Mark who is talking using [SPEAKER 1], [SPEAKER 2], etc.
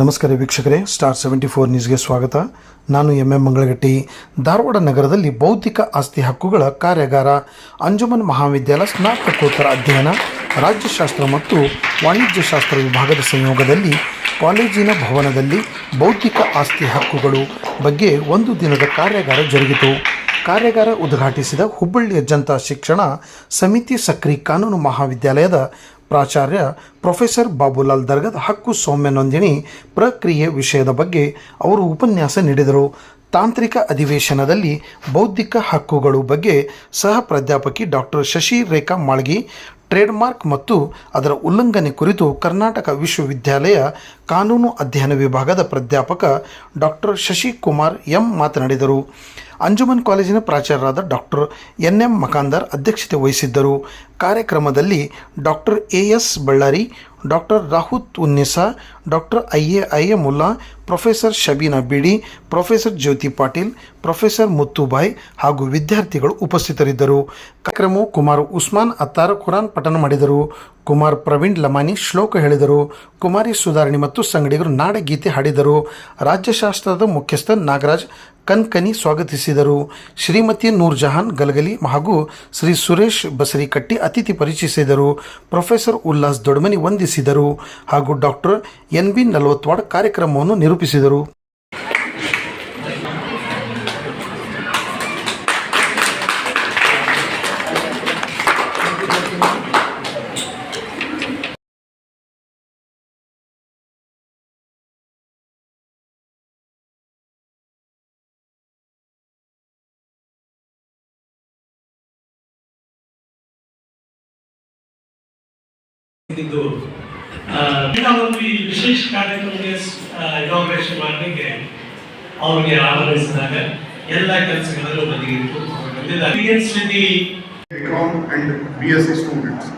[SPEAKER 1] ನಮಸ್ಕಾರ ವೀಕ್ಷಕರೇ star seventy four ನ್ಯೂಸ್ಗೆ ಸ್ವಾಗತ. ನಾನು ಎಂ ಎಂ ಮಂಗಳಗಟ್ಟಿ. ಧಾರವಾಡ ನಗರದಲ್ಲಿ ಬೌದ್ಧಿಕ ಆಸ್ತಿ ಹಕ್ಕುಗಳ ಕಾರ್ಯಾಗಾರ, ಅಂಜುಮನ್ ಮಹಾವಿದ್ಯಾಲಯ ಸ್ನಾತಕೋತ್ತರ ಅಧ್ಯಯನ, ರಾಜ್ಯಶಾಸ್ತ್ರ ಮತ್ತು ವಾಣಿಜ್ಯಶಾಸ್ತ್ರ ವಿಭಾಗದ ಸಂಯೋಗದಲ್ಲಿ ಕಾಲೇಜಿನ ಭವನದಲ್ಲಿ ಬೌದ್ಧಿಕ ಆಸ್ತಿ ಹಕ್ಕುಗಳು ಬಗ್ಗೆ ಒಂದು ದಿನದ ಕಾರ್ಯಾಗಾರ ಜರುಗಿತು. ಕಾರ್ಯಾಗಾರ ಉದ್ಘಾಟಿಸಿದ ಹುಬ್ಬಳ್ಳಿಯ ಜನತಾ ಶಿಕ್ಷಣ ಸಮಿತಿ ಸಕ್ರಿ ಕಾನೂನು ಮಹಾವಿದ್ಯಾಲಯದ ಪ್ರಾಚಾರ್ಯ ಪ್ರೊಫೆಸರ್ ಬಾಬುಲಾಲ್ ದರ್ಗದ್ ಹಕ್ಕು ಸೌಮ್ಯ ನೋಂದಣಿ ಪ್ರಕ್ರಿಯೆ ವಿಷಯದ ಬಗ್ಗೆ ಅವರು ಉಪನ್ಯಾಸ ನೀಡಿದರು. ತಾಂತ್ರಿಕ ಅಧಿವೇಶನದಲ್ಲಿ ಬೌದ್ಧಿಕ ಹಕ್ಕುಗಳು ಬಗ್ಗೆ ಸಹ ಪ್ರಾಧ್ಯಾಪಕಿ ಡಾಕ್ಟರ್ ಶಶಿ ರೇಖಾ ಮಾಳ್ಗಿ, ಟ್ರೇಡ್ಮಾರ್ಕ್ ಮತ್ತು ಅದರ ಉಲ್ಲಂಘನೆ ಕುರಿತು ಕರ್ನಾಟಕ ವಿಶ್ವವಿದ್ಯಾಲಯ ಕಾನೂನು ಅಧ್ಯಯನ ವಿಭಾಗದ ಪ್ರಾಧ್ಯಾಪಕ ಡಾಕ್ಟರ್ ಶಶಿಕುಮಾರ್ ಎಂ ಮಾತನಾಡಿದರು. ಅಂಜುಮನ್ ಕಾಲೇಜಿನ ಪ್ರಾಚಾರ್ಯರಾದ ಡಾಕ್ಟರ್ ಎನ್ ಎಂ ಮಕಾಂದರ್ ಅಧ್ಯಕ್ಷತೆ ವಹಿಸಿದ್ದರು. ಕಾರ್ಯಕ್ರಮದಲ್ಲಿ doctor A S Ballari doctor Rahut Unnisa, doctor I A I A Mulla professor Shabina Bidi, professor Jyoti Patil, professor Muttubai ಹಾಗೂ ವಿದ್ಯಾರ್ಥಿಗಳು ಉಪಸ್ಥಿತರಿದ್ದರು. ಕಾರ್ಯಕ್ರಮವು ಕುಮಾರ್ ಉಸ್ಮಾನ್ ಅತ್ತಾರ ಖುರಾನ್ ಪಠನ ಮಾಡಿದರು. ಕುಮಾರ್ ಪ್ರವೀಣ್ ಲಮಾನಿ ಶ್ಲೋಕ ಹೇಳಿದರು. ಕುಮಾರಿ ಸುಧಾರಣಿ ಮತ್ತು ಸಂಗಡಿಗರು ನಾಡಗೀತೆ ಹಾಡಿದರು. ರಾಜ್ಯಶಾಸ್ತ್ರದ ಮುಖ್ಯಸ್ಥ ನಾಗರಾಜ್ ಕನ್ಕನಿ ಸ್ವಾಗತಿಸಿದರು. ಶ್ರೀಮತಿ ನೂರ್ ಜಹಾನ್ ಗಲಗಲಿ ಹಾಗೂ ಶ್ರೀ ಸುರೇಶ್ ಬಸರಿಕಟ್ಟಿ ಅತಿಥಿ ಪರಿಚಯಿಸಿದರು. ಪ್ರೊಫೆಸರ್ ಉಲ್ಲಾಸ್ ದೊಡ್ಮನಿ ವಂದಿಸಿದರು ಹಾಗೂ ಡಾಕ್ಟರ್ ಎನ್ ಬಿ ನಲವತ್ವಾಡ್ ಕಾರ್ಯಕ್ರಮವನ್ನು ನಿರೂಪಿಸಿದರು.
[SPEAKER 2] ಇದು ಒಂದು ಈ ವಿಶೇಷ ಕಾರ್ಯಕ್ರಮಕ್ಕೆ ಇನಾಗ್ರೇಷನ್ ಮಾಡಲಿಕ್ಕೆ ಅವ್ರಿಗೆ ಆಹ್ವಾನಿಸಿದಾಗ ಎಲ್ಲ ಕೆಲಸಗಳಲ್ಲೂ ಬದಿಗಿಟ್ಟು ಬಂದಿದ್ದಾರೆ Begins
[SPEAKER 3] B S C students.